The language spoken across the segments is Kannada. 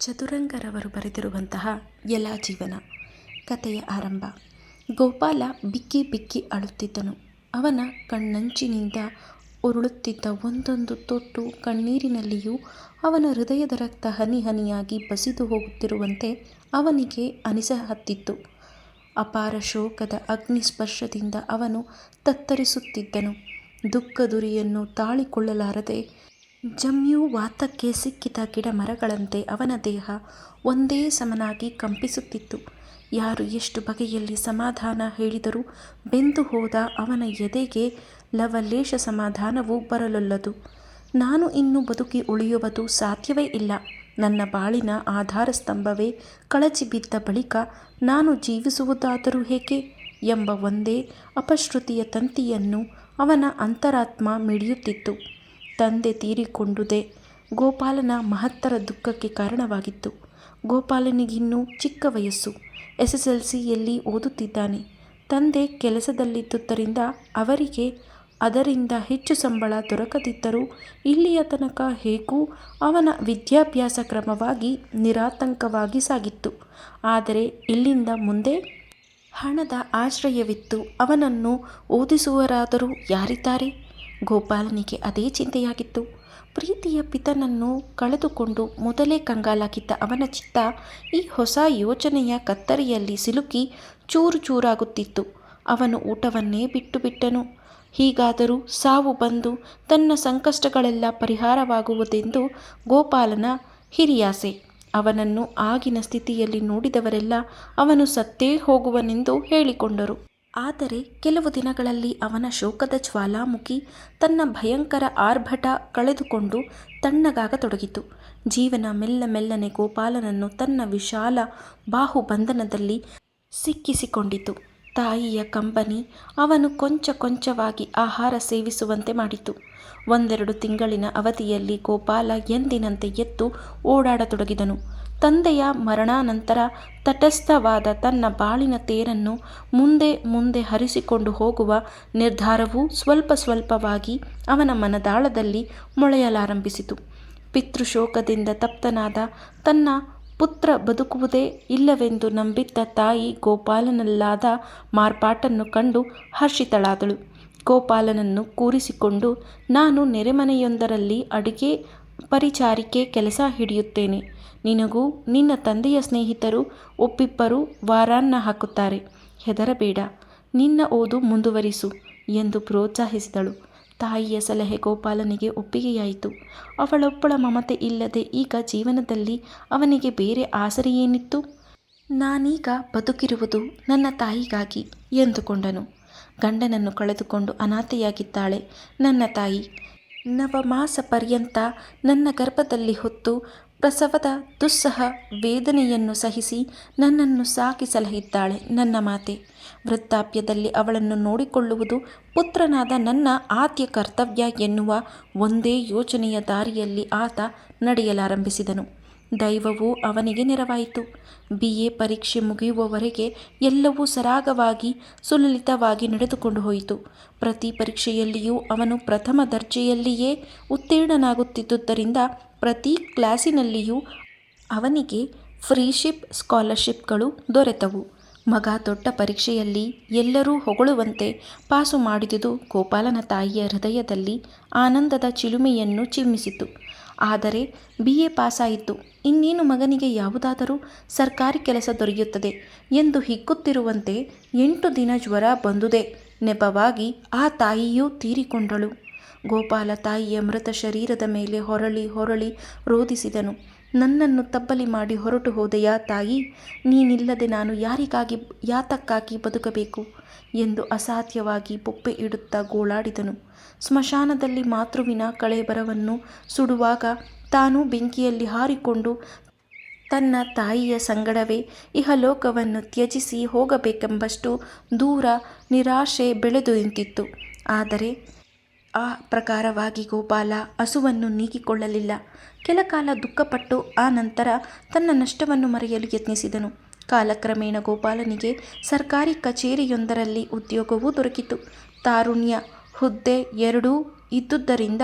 ಚದುರಂಗರವರು ಬರೆದಿರುವಂತಹ ಎಲ ಜೀವನ. ಕಥೆಯ ಆರಂಭ. ಗೋಪಾಲ ಬಿಕ್ಕಿ ಬಿಕ್ಕಿ ಅಳುತ್ತಿದ್ದನು. ಅವನ ಕಣ್ಣಂಚಿನಿಂದ ಉರುಳುತ್ತಿದ್ದ ಒಂದೊಂದು ತೊಟ್ಟು ಕಣ್ಣೀರಿನಲ್ಲಿಯೂ ಅವನ ಹೃದಯದ ರಕ್ತ ಹನಿ ಹನಿಯಾಗಿ ಬಸಿದು ಹೋಗುತ್ತಿರುವಂತೆ ಅವನಿಗೆ ಅನಿಸಹತ್ತಿತ್ತು ಅಪಾರ ಶೋಕದ ಅಗ್ನಿಸ್ಪರ್ಶದಿಂದ ಅವನು ತತ್ತರಿಸುತ್ತಿದ್ದನು. ದುಃಖ ದುರಿಯನ್ನು ತಾಳಿಕೊಳ್ಳಲಾರದೆ ಜಮ್ಯುವಾತಕ್ಕೆ ಸಿಕ್ಕಿದ ಗಿಡಮರಗಳಂತೆ ಅವನ ದೇಹ ಒಂದೇ ಸಮನಾಗಿ ಕಂಪಿಸುತ್ತಿತ್ತು. ಯಾರು ಎಷ್ಟು ಬಗೆಯಲ್ಲಿ ಸಮಾಧಾನ ಹೇಳಿದರೂ ಬೆಂದು ಹೋದ ಅವನ ಎದೆಗೆ ಲವಲೇಶ ಸಮಾಧಾನವು ಬರಲೊಲ್ಲದು. ನಾನು ಇನ್ನು ಬದುಕಿ ಉಳಿಯುವುದು ಸಾಧ್ಯವೇ ಇಲ್ಲ. ನನ್ನ ಬಾಳಿನ ಆಧಾರ ಸ್ತಂಭವೇ ಕಳಚಿಬಿದ್ದ ಬಳಿಕ ನಾನು ಜೀವಿಸುವುದಾದರೂ ಹೇಗೆ? ಎಂಬ ಒಂದೇ ಅಪಶ್ರುತಿಯ ತಂತಿಯನ್ನು ಅವನ ಅಂತರಾತ್ಮ ಮಿಡಿಯುತ್ತಿತ್ತು. ತಂದೆ ತೀರಿಕೊಂಡುದೇ ಗೋಪಾಲನ ಮಹತ್ತರ ದುಃಖಕ್ಕೆ ಕಾರಣವಾಗಿತ್ತು. ಗೋಪಾಲನಿಗಿನ್ನೂ ಚಿಕ್ಕ ವಯಸ್ಸು. ಎಸ್ ಎಸ್ ಎಲ್ ಸಿಯಲ್ಲಿ ಓದುತ್ತಿದ್ದಾನೆ. ತಂದೆ ಕೆಲಸದಲ್ಲಿದ್ದುದರಿಂದ ಅವರಿಗೆ ಅದರಿಂದ ಹೆಚ್ಚು ಸಂಬಳ ದೊರಕದಿದ್ದರೂ ಇಲ್ಲಿಯ ತನಕ ಹೇಗೂ ಅವನ ವಿದ್ಯಾಭ್ಯಾಸ ಕ್ರಮವಾಗಿ ನಿರಾತಂಕವಾಗಿ ಸಾಗಿತ್ತು. ಆದರೆ ಇಲ್ಲಿಂದ ಮುಂದೆ ಹಣದ ಆಶ್ರಯವಿತ್ತು. ಅವನನ್ನು ಓದಿಸುವರಾದರೂ ಯಾರಿದ್ದಾರೆ? ಗೋಪಾಲನಿಗೆ ಅದೇ ಚಿಂತೆಯಾಗಿತ್ತು. ಪ್ರೀತಿಯ ಪಿತನನ್ನು ಕಳೆದುಕೊಂಡು ಮೊದಲೇ ಕಂಗಾಲಾಗಿದ್ದ ಅವನ ಚಿತ್ತ ಈ ಹೊಸ ಯೋಚನೆಯ ಕತ್ತರಿಯಲ್ಲಿ ಸಿಲುಕಿ ಚೂರು ಚೂರಾಗುತ್ತಿತ್ತು. ಅವನು ಊಟವನ್ನೇ ಬಿಟ್ಟು ಬಿಟ್ಟನು. ಹೀಗಾದರೂ ಸಾವು ಬಂದು ತನ್ನ ಸಂಕಷ್ಟಗಳೆಲ್ಲ ಪರಿಹಾರವಾಗುವುದೆಂದು ಗೋಪಾಲನ ಹಿರಿಯಾಸೆ. ಅವನನ್ನು ಆಗಿನ ಸ್ಥಿತಿಯಲ್ಲಿ ನೋಡಿದವರೆಲ್ಲ ಅವನು ಸತ್ತೇ ಹೋಗುವನೆಂದು ಹೇಳಿಕೊಂಡರು. ಆದರೆ ಕೆಲವು ದಿನಗಳಲ್ಲಿ ಅವನ ಶೋಕದ ಜ್ವಾಲಾಮುಖಿ ತನ್ನ ಭಯಂಕರ ಆರ್ಭಟ ಕಳೆದುಕೊಂಡು ತಣ್ಣಗಾಗತೊಡಗಿತು ಜೀವನ ಮೆಲ್ಲ ಮೆಲ್ಲನೆ ಗೋಪಾಲನನ್ನು ತನ್ನ ವಿಶಾಲ ಬಾಹುಬಂಧನದಲ್ಲಿ ಸಿಕ್ಕಿಸಿಕೊಂಡಿತು. ತಾಯಿಯ ಕಂಬನಿ ಅವನು ಕೊಂಚ ಕೊಂಚವಾಗಿ ಆಹಾರ ಸೇವಿಸುವಂತೆ ಮಾಡಿತು. ಒಂದೆರಡು ತಿಂಗಳಿನ ಅವಧಿಯಲ್ಲಿ ಗೋಪಾಲ ಎಂದಿನಂತೆ ಎದ್ದು ಓಡಾಡತೊಡಗಿದನು. ತಂದೆಯ ಮರಣಾನಂತರ ತಟಸ್ಥವಾದ ತನ್ನ ಬಾಳಿನ ತೇರನ್ನು ಮುಂದೆ ಮುಂದೆ ಹರಿಸಿಕೊಂಡು ಹೋಗುವ ನಿರ್ಧಾರವೂ ಸ್ವಲ್ಪ ಸ್ವಲ್ಪವಾಗಿ ಅವನ ಮನದಾಳದಲ್ಲಿ ಮೊಳೆಯಲಾರಂಭಿಸಿತು. ಪಿತೃಶೋಕದಿಂದ ತಪ್ತನಾದ ತನ್ನ ಪುತ್ರ ಬದುಕುವುದೇ ಇಲ್ಲವೆಂದು ನಂಬಿದ್ದ ತಾಯಿ ಗೋಪಾಲನಲ್ಲಾದ ಮಾರ್ಪಾಟನ್ನು ಕಂಡು ಹರ್ಷಿತಳಾದಳು. ಗೋಪಾಲನನ್ನು ಕೂರಿಸಿಕೊಂಡು, ನಾನು ನೆರೆಮನೆಯೊಂದರಲ್ಲಿ ಅಡಿಗೆ, ಪರಿಚಾರಿಕೆ, ಕೆಲಸ ಹಿಡಿಯುತ್ತೇನೆ. ನಿನಗೂ ನಿನ್ನ ತಂದೆಯ ಸ್ನೇಹಿತರು ಒಬ್ಬಿಬ್ಬರು ವಾರಾನ್ನ ಹಾಕುತ್ತಾರೆ. ಹೆದರಬೇಡ, ನಿನ್ನ ಓದು ಮುಂದುವರಿಸು ಎಂದು ಪ್ರೋತ್ಸಾಹಿಸಿದಳು. ತಾಯಿಯ ಸಲಹೆ ಗೋಪಾಲನಿಗೆ ಒಪ್ಪಿಗೆಯಾಯಿತು. ಅವಳೊಬ್ಬಳ ಮಮತೆ ಇಲ್ಲದೆ ಈಗ ಜೀವನದಲ್ಲಿ ಅವನಿಗೆ ಬೇರೆ ಆಸರೆಯೇನಿತ್ತು ನಾನೀಗ ಬದುಕಿರುವುದು ನನ್ನ ತಾಯಿಗಾಗಿ ಎಂದುಕೊಂಡನು. ಗಂಡನನ್ನು ಕಳೆದುಕೊಂಡು ಅನಾಥೆಯಾಗಿದ್ದಾಳೆ ನನ್ನ ತಾಯಿ. ನವಮಾಸ ಪರ್ಯಂತ ನನ್ನ ಗರ್ಭದಲ್ಲಿ ಹೊತ್ತು ಪ್ರಸವದ ದುಸ್ಸಹ ವೇದನೆಯನ್ನು ಸಹಿಸಿ ನನ್ನನ್ನು ಸಾಕಿ ಸಲಹಿದ್ದಾಳೆ ನನ್ನ ಮಾತೆ. ವೃತ್ತಾಪ್ಯದಲ್ಲಿ ಅವಳನ್ನು ನೋಡಿಕೊಳ್ಳುವುದು ಪುತ್ರನಾದ ನನ್ನ ಆದ್ಯ ಕರ್ತವ್ಯ ಎನ್ನುವ ಒಂದೇ ಯೋಚನೆಯ ದಾರಿಯಲ್ಲಿ ಆತ ನಡೆಯಲಾರಂಭಿಸಿದನು. ದೈವವೂ ಅವನಿಗೆ ನೆರವಾಯಿತು. ಬಿ ಎ ಪರೀಕ್ಷೆ ಮುಗಿಯುವವರೆಗೆ ಎಲ್ಲವೂ ಸರಾಗವಾಗಿ ಸುಲಲಿತವಾಗಿ ನಡೆದುಕೊಂಡು ಹೋಯಿತು. ಪ್ರತಿ ಪರೀಕ್ಷೆಯಲ್ಲಿಯೂ ಅವನು ಪ್ರಥಮ ದರ್ಜೆಯಲ್ಲಿಯೇ ಉತ್ತೀರ್ಣನಾಗುತ್ತಿದ್ದುದರಿಂದ ಪ್ರತಿ ಕ್ಲಾಸಿನಲ್ಲಿಯೂ ಅವನಿಗೆ ಫ್ರೀಶಿಪ್ ಸ್ಕಾಲರ್ಶಿಪ್ಗಳು ದೊರೆತವು. ಮಗ ದೊಡ್ಡ ಪರೀಕ್ಷೆಯಲ್ಲಿ ಎಲ್ಲರೂ ಹೊಗಳುವಂತೆ ಪಾಸು ಮಾಡಿದುದು ಗೋಪಾಲನ ತಾಯಿಯ ಹೃದಯದಲ್ಲಿ ಆನಂದದ ಚಿಲುಮೆಯನ್ನು ಚಿಮ್ಮಿಸಿತು. ಆದರೆ ಬಿ ಎ ಪಾಸಾಯಿತು. ಇನ್ನೇನು ಮಗನಿಗೆ ಯಾವುದಾದರೂ ಸರ್ಕಾರಿ ಕೆಲಸ ದೊರೆಯುತ್ತದೆ ಎಂದು ಹಿಕ್ಕುತ್ತಿರುವಂತೆ ಎಂಟು ದಿನ ಜ್ವರ ಬಂದುದೇ ನೆಪವಾಗಿ ಆ ತಾಯಿಯೂ ತೀರಿಕೊಂಡಳು. ಗೋಪಾಲ ತಾಯಿಯ ಮೃತ ಶರೀರದ ಮೇಲೆ ಹೊರಳಿ ಹೊರಳಿ ರೋಧಿಸಿದನು. ನನ್ನನ್ನು ತಬ್ಬಲಿ ಮಾಡಿ ಹೊರಟು ಹೋದೆಯಾ ತಾಯಿ? ನೀನಿಲ್ಲದೆ ನಾನು ಯಾರಿಗಾಗಿ, ಯಾತಕ್ಕಾಗಿ ಬದುಕಬೇಕು? ಎಂದು ಅಸಾಧ್ಯವಾಗಿ ಬೊಪ್ಪೆ ಇಡುತ್ತಾ ಗೋಳಾಡಿದನು. ಸ್ಮಶಾನದಲ್ಲಿ ಮಾತೃವಿನ ಕಳೆಬರವನ್ನು ಸುಡುವಾಗ ತಾನು ಬೆಂಕಿಯಲ್ಲಿ ಹಾರಿಕೊಂಡು ತನ್ನ ತಾಯಿಯ ಸಂಗಡವೇ ಇಹಲೋಕವನ್ನು ತ್ಯಜಿಸಿ ಹೋಗಬೇಕೆಂಬಷ್ಟು ದೂರ ನಿರಾಶೆ ಬೆಳೆದು ನಿಂತಿತ್ತು. ಆದರೆ ಆ ಪ್ರಕಾರವಾಗಿ ಗೋಪಾಲ ಹಸುವನ್ನು ನೀಗಿಕೊಳ್ಳಲಿಲ್ಲ. ಕೆಲಕಾಲ ದುಃಖಪಟ್ಟು ಆ ನಂತರ ತನ್ನ ನಷ್ಟವನ್ನು ಮರೆಯಲು ಯತ್ನಿಸಿದನು. ಕಾಲಕ್ರಮೇಣ ಗೋಪಾಲನಿಗೆ ಸರ್ಕಾರಿ ಕಚೇರಿಯೊಂದರಲ್ಲಿ ಉದ್ಯೋಗವೂ ದೊರಕಿತು. ತಾರುಣ್ಯ, ಹುದ್ದೆ ಎರಡೂ ಇದ್ದುದರಿಂದ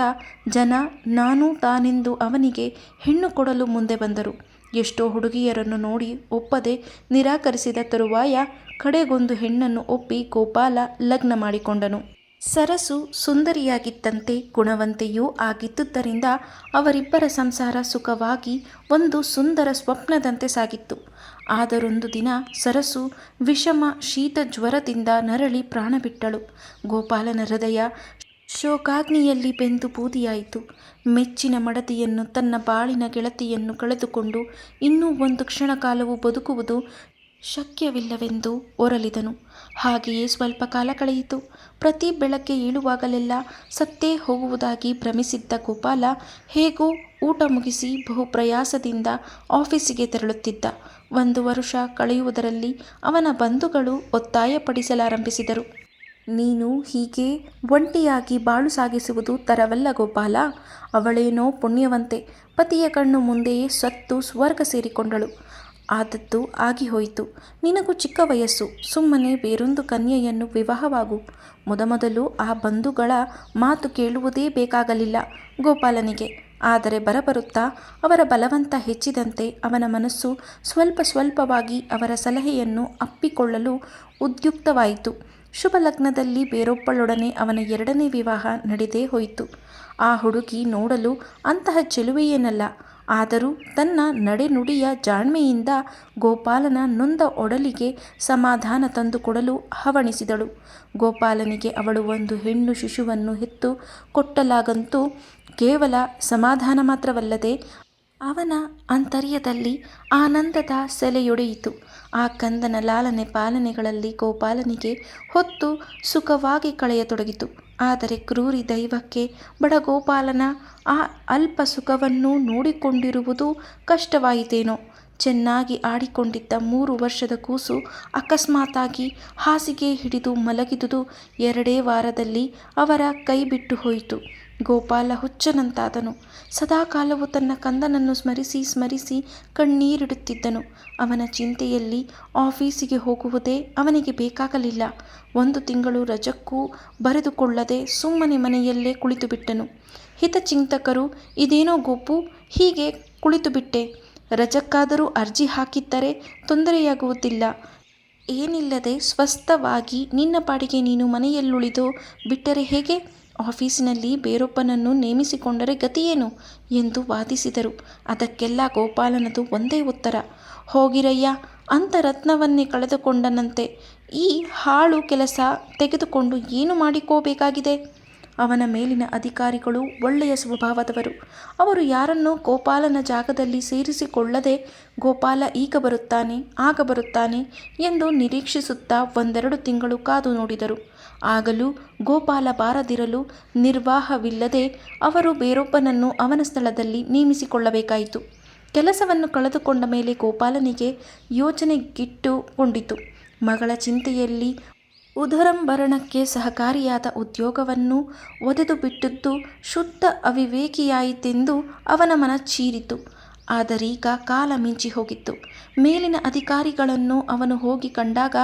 ಜನ ನಾನು ತಾನೆಂದು ಅವನಿಗೆ ಹೆಣ್ಣು ಕೊಡಲು ಮುಂದೆ ಬಂದರು. ಎಷ್ಟೋ ಹುಡುಗಿಯರನ್ನು ನೋಡಿ ಒಪ್ಪದೆ ನಿರಾಕರಿಸಿದ ತರುವಾಯ ಕಡೆಗೊಂದು ಹೆಣ್ಣನ್ನು ಒಪ್ಪಿ ಗೋಪಾಲ ಲಗ್ನ ಮಾಡಿಕೊಂಡನು. ಸರಸು ಸುಂದರಿಯಾಗಿದ್ದಂತೆ ಗುಣವಂತೆಯೂ ಆಗಿದ್ದುದರಿಂದ ಅವರಿಬ್ಬರ ಸಂಸಾರ ಸುಖವಾಗಿ ಒಂದು ಸುಂದರ ಸ್ವಪ್ನದಂತೆ ಸಾಗಿತ್ತು. ಆದರೊಂದು ದಿನ ಸರಸು ವಿಷಮ ಶೀತ ಜ್ವರದಿಂದ ನರಳಿ ಪ್ರಾಣ ಬಿಟ್ಟಳು ಗೋಪಾಲನ ಹೃದಯ ಶೋಕಾಗ್ನಿಯಲ್ಲಿ ಬೆಂದು ಬೂದಿಯಾಯಿತು. ಮೆಚ್ಚಿನ ಮಡದಿಯನ್ನು ತನ್ನ ಬಾಳಿನ ಗೆಳತಿಯನ್ನು ಕಳೆದುಕೊಂಡು ಇನ್ನೂ ಒಂದು ಕ್ಷಣ ಕಾಲವು ಬದುಕುವುದು ಶಕ್ಯವಿಲ್ಲವೆಂದು ಒರಲಿದನು. ಹಾಗೆಯೇ ಸ್ವಲ್ಪ ಕಾಲ ಕಳೆಯಿತು. ಪ್ರತಿ ಬೆಳಗ್ಗೆ ಏಳುವಾಗಲೆಲ್ಲ ಸತ್ತೇ ಹೋಗುವುದಾಗಿ ಭ್ರಮಿಸಿದ್ದ ಗೋಪಾಲ ಹೇಗೋ ಊಟ ಮುಗಿಸಿ ಬಹು ಪ್ರಯಾಸದಿಂದ ಆಫೀಸಿಗೆ ತೆರಳುತ್ತಿದ್ದ. ಒಂದು ವರುಷ ಕಳೆಯುವುದರಲ್ಲಿ ಅವನ ಬಂಧುಗಳು ಒತ್ತಾಯಪಡಿಸಲಾರಂಭಿಸಿದರು. ನೀನು ಹೀಗೆ ಒಂಟಿಯಾಗಿ ಬಾಳು ಸಾಗಿಸುವುದು ತರವಲ್ಲ ಗೋಪಾಲ. ಅವಳೇನೋ ಪುಣ್ಯವಂತೆ. ಪತಿಯ ಕಣ್ಣು ಮುಂದೆಯೇ ಸತ್ತು ಸ್ವರ್ಗ ಸೇರಿಕೊಂಡಳು. ಆದದ್ದು ಆಗಿಹೋಯಿತು ನಿನಗೂ ಚಿಕ್ಕ ವಯಸ್ಸು. ಸುಮ್ಮನೆ ಬೇರೊಂದು ಕನ್ಯೆಯನ್ನು ವಿವಾಹವಾಗು. ಮೊದಮೊದಲು ಆ ಬಂಧುಗಳ ಮಾತು ಕೇಳುವುದೇ ಬೇಕಾಗಲಿಲ್ಲ ಗೋಪಾಲನಿಗೆ. ಆದರೆ ಬರಬರುತ್ತಾ, ಅವರ ಬಲವಂತ ಹೆಚ್ಚಿದಂತೆ ಅವನ ಮನಸ್ಸು ಸ್ವಲ್ಪ ಸ್ವಲ್ಪವಾಗಿ ಅವರ ಸಲಹೆಯನ್ನು ಅಪ್ಪಿಕೊಳ್ಳಲು ಉದ್ಯುಕ್ತವಾಯಿತು. ಶುಭ ಲಗ್ನದಲ್ಲಿ ಬೇರೊಬ್ಬಳೊಡನೆ ಅವನ ಎರಡನೇ ವಿವಾಹ ನಡೆದೇ ಹೋಯಿತು. ಆ ಹುಡುಗಿ ನೋಡಲು ಅಂತಹ ಚೆಲುವೆಯೇನಲ್ಲ. ಆದರೂ ತನ್ನ ನಡೆನುಡಿಯ ಜಾಣ್ಮೆಯಿಂದ ಗೋಪಾಲನ ನೊಂದ ಒಡಲಿಗೆ ಸಮಾಧಾನ ತಂದುಕೊಡಲು ಹವಣಿಸಿದಳು. ಗೋಪಾಲನಿಗೆ ಅವಳು ಒಂದು ಹೆಣ್ಣು ಶಿಶುವನ್ನು ಹೆತ್ತು ಕೊಟ್ಟಲಾಗಂತೂ ಕೇವಲ ಸಮಾಧಾನ ಮಾತ್ರವಲ್ಲದೆ ಅವನ ಅಂತರ್ಯದಲ್ಲಿ ಆನಂದದ ಸೆಲೆಯೊಡೆಯಿತು. ಆ ಕಂದನ ಲಾಲನೆ ಪಾಲನೆಗಳಲ್ಲಿ ಗೋಪಾಲನಿಗೆ ಹೊತ್ತು ಸುಖವಾಗಿ ಕಳೆಯತೊಡಗಿತು. ಆದರೆ ಕ್ರೂರಿ ದೈವಕ್ಕೆ ಬಡಗೋಪಾಲನ ಆ ಅಲ್ಪ ಸುಖವನ್ನು ನೋಡಿಕೊಂಡಿರುವುದು ಕಷ್ಟವಾಯಿತೇನೋ. ಚೆನ್ನಾಗಿ ಆಡಿಕೊಂಡಿದ್ದ ಮೂರು ವರ್ಷದ ಕೂಸು ಅಕಸ್ಮಾತಾಗಿ ಹಾಸಿಗೆ ಹಿಡಿದು ಮಲಗಿದುದು ಎರಡೇ ವಾರದಲ್ಲಿ ಅವರ ಕೈ ಬಿಟ್ಟು ಹೋಯಿತು. ಗೋಪಾಲ ಹುಚ್ಚನಂತಾದನು ಸದಾಕಾಲವೂ ತನ್ನ ಕಂದನನ್ನು ಸ್ಮರಿಸಿ ಸ್ಮರಿಸಿ ಕಣ್ಣೀರಿಡುತ್ತಿದ್ದನು. ಅವನ ಚಿಂತೆಯಲ್ಲಿ ಆಫೀಸಿಗೆ ಹೋಗುವುದೇ ಅವನಿಗೆ ಬೇಕಾಗಲಿಲ್ಲ. ಒಂದು ತಿಂಗಳು ರಜಕ್ಕೂ ಬರೆದುಕೊಳ್ಳದೆ ಸುಮ್ಮನೆ ಮನೆಯಲ್ಲೇ ಕುಳಿತುಬಿಟ್ಟನು. ಹಿತಚಿಂತಕರು, ಇದೇನೋ ಗೋಪು, ಹೀಗೆ ಕುಳಿತುಬಿಟ್ಟೆ. ರಜಕ್ಕಾದರೂ ಅರ್ಜಿ ಹಾಕಿದ್ದರೆ ತೊಂದರೆಯಾಗುವುದಿಲ್ಲ. ಏನಿಲ್ಲದೆ ಸ್ವಸ್ಥವಾಗಿ ನಿನ್ನ ಪಾಡಿಗೆ ನೀನು ಮನೆಯಲ್ಲುಳಿದು ಬಿಟ್ಟರೆ ಹೇಗೆ? ಆಫೀಸಿನಲ್ಲಿ ಬೇರೊಬ್ಬನನ್ನು ನೇಮಿಸಿಕೊಂಡರೆ ಗತಿಯೇನು? ಎಂದು ವಾದಿಸಿದರು. ಅದಕ್ಕೆಲ್ಲ ಗೋಪಾಲನದು ಒಂದೇ ಉತ್ತರ. ಹೋಗಿರಯ್ಯ ಅಂತ ರತ್ನವನ್ನೇ ಕಳೆದುಕೊಂಡನಂತೆ. ಈ ಹಾಳು ಕೆಲಸ ತೆಗೆದುಕೊಂಡು ಏನು ಮಾಡಿಕೋಬೇಕಾಗಿದೆ? ಅವನ ಮೇಲಿನ ಅಧಿಕಾರಿಗಳು ಒಳ್ಳೆಯ ಸ್ವಭಾವದವರು. ಅವರು ಯಾರನ್ನೂ ಗೋಪಾಲನ ಜಾಗದಲ್ಲಿ ಸೇರಿಸಿಕೊಳ್ಳದೆ, ಗೋಪಾಲ ಈಗ ಬರುತ್ತಾನೆ, ಆಗ ಬರುತ್ತಾನೆ ಎಂದು ನಿರೀಕ್ಷಿಸುತ್ತಾ ಒಂದೆರಡು ತಿಂಗಳು ಕಾದು ನೋಡಿದರು. ಆಗಲೂ ಗೋಪಾಲ ಬಾರದಿರಲು ನಿರ್ವಾಹವಿಲ್ಲದೆ ಅವರು ಬೇರೊಬ್ಬನನ್ನು ಅವನ ಸ್ಥಳದಲ್ಲಿ ನೇಮಿಸಿಕೊಳ್ಳಬೇಕಾಯಿತು. ಕೆಲಸವನ್ನು ಕಳೆದುಕೊಂಡ ಮೇಲೆ ಗೋಪಾಲನಿಗೆ ಯೋಚನೆಗಿಟ್ಟುಕೊಂಡಿತು ಮಗಳ ಚಿಂತೆಯಲ್ಲಿ ಉದರಂಭರಣಕ್ಕೆ ಸಹಕಾರಿಯಾದ ಉದ್ಯೋಗವನ್ನು ಒದೆದು ಬಿಟ್ಟದ್ದು ಶುದ್ಧ ಅವಿವೇಕಿಯಾಯಿತೆಂದು ಅವನ ಮನ ಚೀರಿತು. ಆದರೀಗ ಕಾಲ ಮಿಂಚಿ ಹೋಗಿತ್ತು. ಮೇಲಿನ ಅಧಿಕಾರಿಗಳನ್ನು ಅವನು ಹೋಗಿ ಕಂಡಾಗ,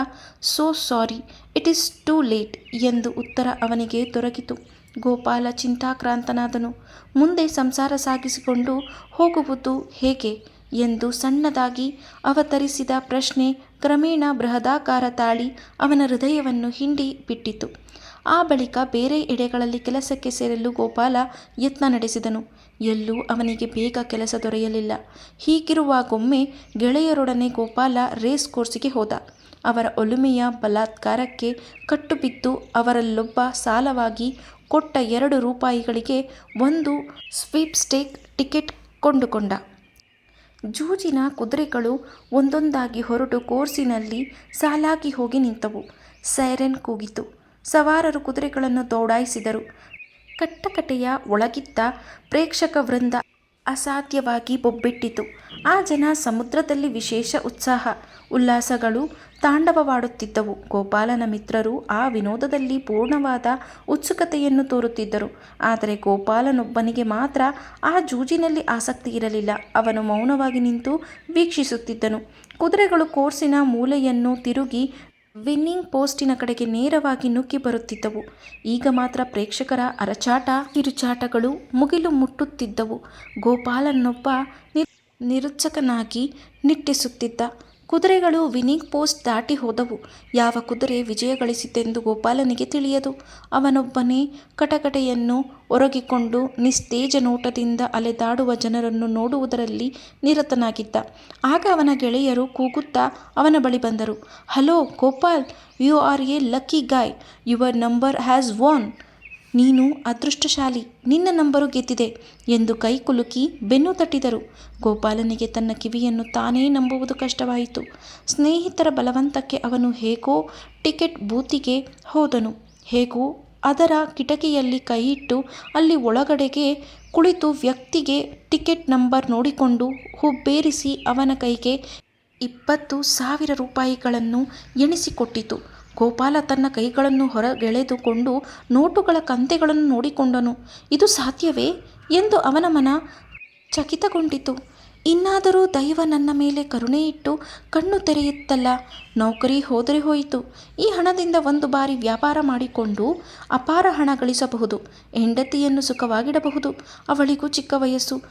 so sorry, it is too late ಎಂದು ಉತ್ತರ ಅವನಿಗೆ ದೊರಕಿತು. ಗೋಪಾಲ ಚಿಂತಾಕ್ರಾಂತನಾದನು. ಮುಂದೆ ಸಂಸಾರ ಸಾಗಿಸಿಕೊಂಡು ಹೋಗುವುದು ಹೇಗೆ? ಎಂದು ಸಣ್ಣದಾಗಿ ಅವತರಿಸಿದ ಪ್ರಶ್ನೆ ಕ್ರಮೇಣ ಬೃಹದಾಕಾರ ತಾಳಿ ಅವನ ಹೃದಯವನ್ನು ಹಿಂಡಿ ಬಿಟ್ಟಿತು. ಆ ಬಳಿಕ ಬೇರೆ ಎಡೆಗಳಲ್ಲಿ ಕೆಲಸಕ್ಕೆ ಸೇರಲು ಗೋಪಾಲ ಯತ್ನ ನಡೆಸಿದನು. ಎಲ್ಲೂ ಅವನಿಗೆ ಬೇಗ ಕೆಲಸ ದೊರೆಯಲಿಲ್ಲ. ಹೀಗಿರುವಾಗೊಮ್ಮೆ ಗೆಳೆಯರೊಡನೆ ಗೋಪಾಲ ರೇಸ್ ಕೋರ್ಸಿಗೆ ಹೋದ. ಅವರ ಒಲುಮೆಯ ಬಲಾತ್ಕಾರಕ್ಕೆ ಕಟ್ಟುಬಿದ್ದು ಅವರಲ್ಲೊಬ್ಬ ಸಾಲವಾಗಿ ಕೊಟ್ಟ ಎರಡು ರೂಪಾಯಿಗಳಿಗೆ ಒಂದು ಸ್ವೀಪ್ಸ್ಟೇಕ್ ಟಿಕೆಟ್ ಕೊಂಡುಕೊಂಡ. ಜೂಜಿನ ಕುದುರೆಗಳು ಒಂದೊಂದಾಗಿ ಹೊರಟು ಕೋರ್ಸಿನಲ್ಲಿ ಸಾಲಾಗಿ ಹೋಗಿ ನಿಂತವು. ಸೈರೆನ್ ಕೂಗಿತು. ಸವಾರರು ಕುದುರೆಗಳನ್ನು ದೌಡಾಯಿಸಿದರು. ಕಟ್ಟಕಟೆಯ ಒಳಗಿದ್ದ ಪ್ರೇಕ್ಷಕ ವೃಂದ ಅಸಾಧ್ಯವಾಗಿ ಬೊಬ್ಬಿಟ್ಟಿತು. ಆ ಜನ ಸಮುದ್ರದಲ್ಲಿ ವಿಶೇಷ ಉತ್ಸಾಹ. ಉಲ್ಲಾಸಗಳು ತಾಂಡವವಾಡುತ್ತಿದ್ದವು. ಗೋಪಾಲನ ಮಿತ್ರರು ಆ ವಿನೋದದಲ್ಲಿ ಪೂರ್ಣವಾದ ಉತ್ಸುಕತೆಯನ್ನು ತೋರುತ್ತಿದ್ದರು. ಆದರೆ ಗೋಪಾಲನೊಬ್ಬನಿಗೆ ಮಾತ್ರ ಆ ಜೂಜಿನಲ್ಲಿ ಆಸಕ್ತಿ ಇರಲಿಲ್ಲ. ಅವನು ಮೌನವಾಗಿ ನಿಂತು ವೀಕ್ಷಿಸುತ್ತಿದ್ದನು. ಕುದುರೆಗಳು ಕೋರ್ಸಿನ ಮೂಲೆಯನ್ನು ತಿರುಗಿ ವಿನ್ನಿಂಗ್ ಪೋಸ್ಟಿನ ಕಡೆಗೆ ನೇರವಾಗಿ ನುಗ್ಗಿ ಬರುತ್ತಿದ್ದವು ಈಗ ಮಾತ್ರ ಪ್ರೇಕ್ಷಕರ ಅರಚಾಟ, ಕಿರುಚಾಟಗಳು ಮುಗಿಲು ಮುಟ್ಟುತ್ತಿದ್ದವು ಗೋಪಾಲನೊಬ್ಬ ನಿರುತ್ಸಕನಾಗಿ ನಿಟ್ಟುಸಿರುತ್ತಿದ್ದ. ಕುದುರೆಗಳು ವಿನಿಂಗ್ ಪೋಸ್ಟ್ ದಾಟಿ ಹೋದವು. ಯಾವ ಕುದುರೆ ವಿಜಯ ಗಳಿಸಿತೆಂದು ಗೋಪಾಲನಿಗೆ ತಿಳಿಯದು. ಅವನೊಬ್ಬನೇ ಕಟಕಟೆಯನ್ನು ಒರಗಿಕೊಂಡು ನಿಸ್ತೇಜ ನೋಟದಿಂದ ಅಲೆದಾಡುವ ಜನರನ್ನು ನೋಡುವುದರಲ್ಲಿ ನಿರತನಾಗಿದ್ದ. ಆಗ ಅವನ ಗೆಳೆಯರು ಕೂಗುತ್ತಾ ಅವನ ಬಳಿ ಬಂದರು. Hello Gopal, you are a lucky guy, your number has won ನೀನು ಅದೃಷ್ಟಶಾಲಿ, ನಿನ್ನ ನಂಬರು ಗೆದ್ದಿದೆ ಎಂದು ಕೈ ಕುಲುಕಿ ಬೆನ್ನು ತಟ್ಟಿದರು. ಗೋಪಾಲನಿಗೆ ತನ್ನ ಕಿವಿಯನ್ನು ತಾನೇ ನಂಬುವುದು ಕಷ್ಟವಾಯಿತು. ಸ್ನೇಹಿತರ ಬಲವಂತಕ್ಕೆ ಅವನು ಹೇಗೋ ಟಿಕೆಟ್ ಬೂತಿಗೆ ಹೋದನು. ಹೇಗೋ ಅದರ ಕಿಟಕಿಯಲ್ಲಿ ಕೈಯಿಟ್ಟು ಅಲ್ಲಿ ಒಳಗಡೆಗೆ ಕುಳಿತು ವ್ಯಕ್ತಿಗೆ ಟಿಕೆಟ್ ನಂಬರ್ ನೋಡಿಕೊಂಡು ಹುಬ್ಬೇರಿಸಿ ಅವನ ಕೈಗೆ ಇಪ್ಪತ್ತು ಸಾವಿರ ರೂಪಾಯಿಗಳನ್ನು ಎಣಿಸಿಕೊಟ್ಟಿತು. ಗೋಪಾಲ ತನ್ನ ಕೈಗಳನ್ನು ಹೊರಗೆಳೆದುಕೊಂಡು ನೋಟುಗಳ ಕಂತೆಗಳನ್ನು ನೋಡಿಕೊಂಡನು. ಇದು ಸಾಧ್ಯವೇ? ಎಂದು ಅವನ ಮನ ಚಕಿತಗೊಂಡಿತು. ಇನ್ನಾದರೂ ದೈವ ನನ್ನ ಮೇಲೆ ಕರುಣೆಯಿಟ್ಟು ಕಣ್ಣು ತೆರೆಯುತ್ತಲ್ಲ ನೌಕರಿ ಹೋದರೆ ಹೋಯಿತು. ಈ ಹಣದಿಂದ ಒಂದು ಬಾರಿ ವ್ಯಾಪಾರ ಮಾಡಿಕೊಂಡು ಅಪಾರ ಹಣ ಗಳಿಸಬಹುದು. ಹೆಂಡತಿಯನ್ನು ಸುಖವಾಗಿಡಬಹುದು. ಅವಳಿಗೂ ಚಿಕ್ಕ ವಯಸ್ಸು.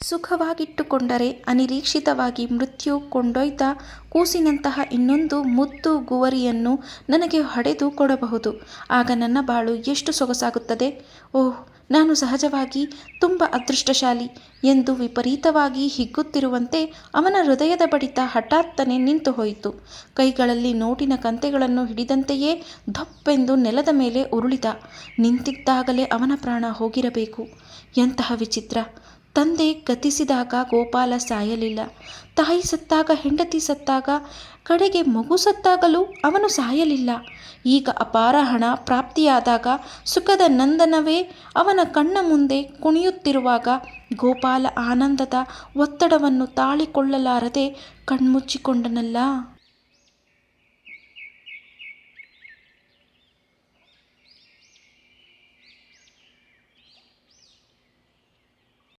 ಸುಖವಾಗಿಟ್ಟುಕೊಂಡರೆ ಅನಿರೀಕ್ಷಿತವಾಗಿ ಮೃತ್ಯು ಕೊಂಡೊಯ್ದ ಕೂಸಿನಂತಹ ಇನ್ನೊಂದು ಮುದ್ದು ಗುವರಿಯನ್ನು ನನಗೆ ಹೊಡೆದು ಕೊಡಬಹುದು. ಆಗ ನನ್ನ ಬಾಳು ಎಷ್ಟು ಸೊಗಸಾಗುತ್ತದೆ. ಓಹ್, ನಾನು ಸಹಜವಾಗಿ ತುಂಬ ಅದೃಷ್ಟಶಾಲಿ ಎಂದು ವಿಪರೀತವಾಗಿ ಹಿಗ್ಗುತ್ತಿರುವಂತೆ ಅವನ ಹೃದಯದ ಬಡಿತ ಹಠಾತ್ತನೆ ನಿಂತುಹೋಯಿತು. ಕೈಗಳಲ್ಲಿ ನೋಟಿನ ಕಂತೆಗಳನ್ನು ಹಿಡಿದಂತೆಯೇ ಧಪ್ಪೆಂದು ನೆಲದ ಮೇಲೆ ಉರುಳಿದ. ನಿಂತಿದ್ದಾಗಲೇ ಅವನ ಪ್ರಾಣ ಹೋಗಿರಬೇಕು. ಎಂತಹ ವಿಚಿತ್ರ! ತಂದೆ ಗತಿಸಿದಾಗ ಗೋಪಾಲ ಸಾಯಲಿಲ್ಲ. ತಾಯಿ ಸತ್ತಾಗ, ಹೆಂಡತಿ ಸತ್ತಾಗ, ಕಡೆಗೆ ಮಗು ಸತ್ತಾಗಲೂ ಅವನು ಸಾಯಲಿಲ್ಲ. ಈಗ ಅಪಾರ ಹಣ ಪ್ರಾಪ್ತಿಯಾದಾಗ ಸುಖದ ನಂದನವೇ ಅವನ ಕಣ್ಣ ಮುಂದೆ ಕುಣಿಯುತ್ತಿರುವಾಗ ಗೋಪಾಲ ಆನಂದದ ಒತ್ತಡವನ್ನು ತಾಳಿಕೊಳ್ಳಲಾರದೆ ಕಣ್ಮುಚ್ಚಿಕೊಂಡನಲ್ಲ.